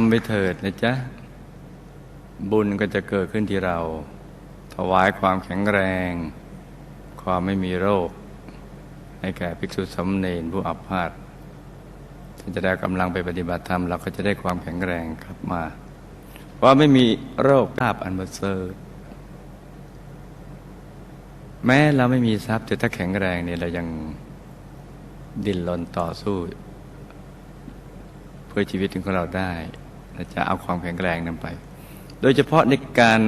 ำไปเถิดนะจ๊ะ บุญก็จะเกิดขึ้นที่เรา ถวายความแข็งแรง ความไม่มีโรค ให้แก่ภิกษุสมเณรผู้อับพาตท่านจะได้กำลังไปปฏิบัติธรรม เราก็จะได้ความแข็งแรงกลับมาเพราะไม่มีโรคภาพอันประเสริฐแม้เราไม่มีทรัพย์แต่ถ้าแข็งแรงเนี่ยเรายังดิ้นรนต่อสู้ เพื่อชีวิตของเราได้ จะเอาความแข็งแรงนั้นไป โดยเฉพาะในการ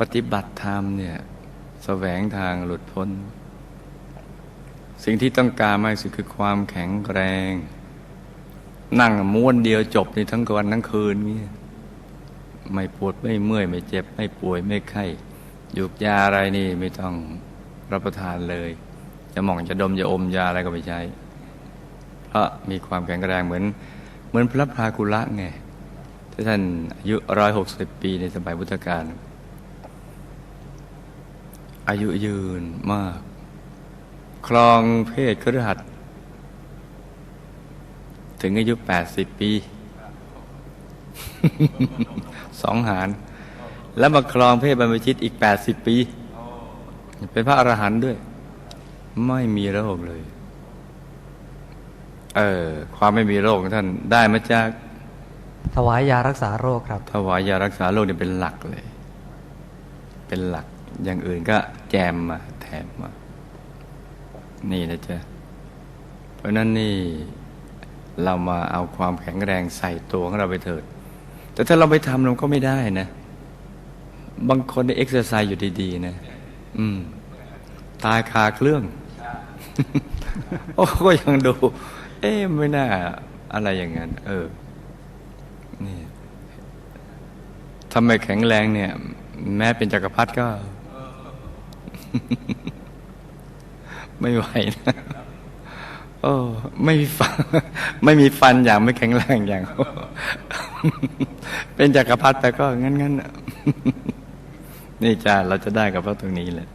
ปฏิบัติธรรมเนี่ยแสวงทางหลุดพ้น สิ่งที่ต้องการมากสุดคือความแข็งแรง นั่งม้วนเดียวจบในทั้งวันทั้งคืนเนี่ยไม่ปวดไม่เมื่อย ไม่เจ็บ ไม่ป่วยไม่ไข้ยุกยาอะไรนี่ไม่ต้องรับประทานเลย จะหม่องจะดมจะอมยาอะไรก็ไม่ใช้ เพราะมีความแข็งแรงเหมือน เหมือนพระพรากุละไงที่ท่านอายุร้อยหกสิบปีในสมัยพุทธกาลอายุยืนมากครองเพศคฤหัสถ์ถึงอายุแปดสิบปี สองหาร แล้วมาครองเพศบรรพชิตอีกแปดสิบปี เป็นพระอรหันต์ด้วย ไม่มีโรคเลย เออ ความไม่มีโรคของท่านได้มาจาก ถวายยารักษาโรคครับ ถวายยารักษาโรคเนี่ยเป็นหลักเลย เป็นหลักอย่างอื่นก็แจมมาแถมมา นี่นะจ๊ะเพราะนั้นนี่เรามาเอาความแข็งแรงใส่ตัวของเราไปเถิด แต่ถ้าเราไปทำเราก็ไม่ได้นะ บางคนได้เอ็กซ์ไซส์อยู่ดีๆนะ อืม ตายคาเครื่อง โอ้ก็ยังดู เอ๊ะไม่น่าอะไรอย่างนั้น เออ นี่ถ้าไมแข็งแรงเนี่ย แม้เป็นจักรพรรดิก็ ไม่ไหวนะโอ้ไม่มีฟัน ไม่มีฟันอย่างไม่แข็งแรงอย่าง เป็นจักรพรรดิแต่ก็งั้นๆน่ะนี่จ้าเราจะได้กับพระตรงนี้แหละ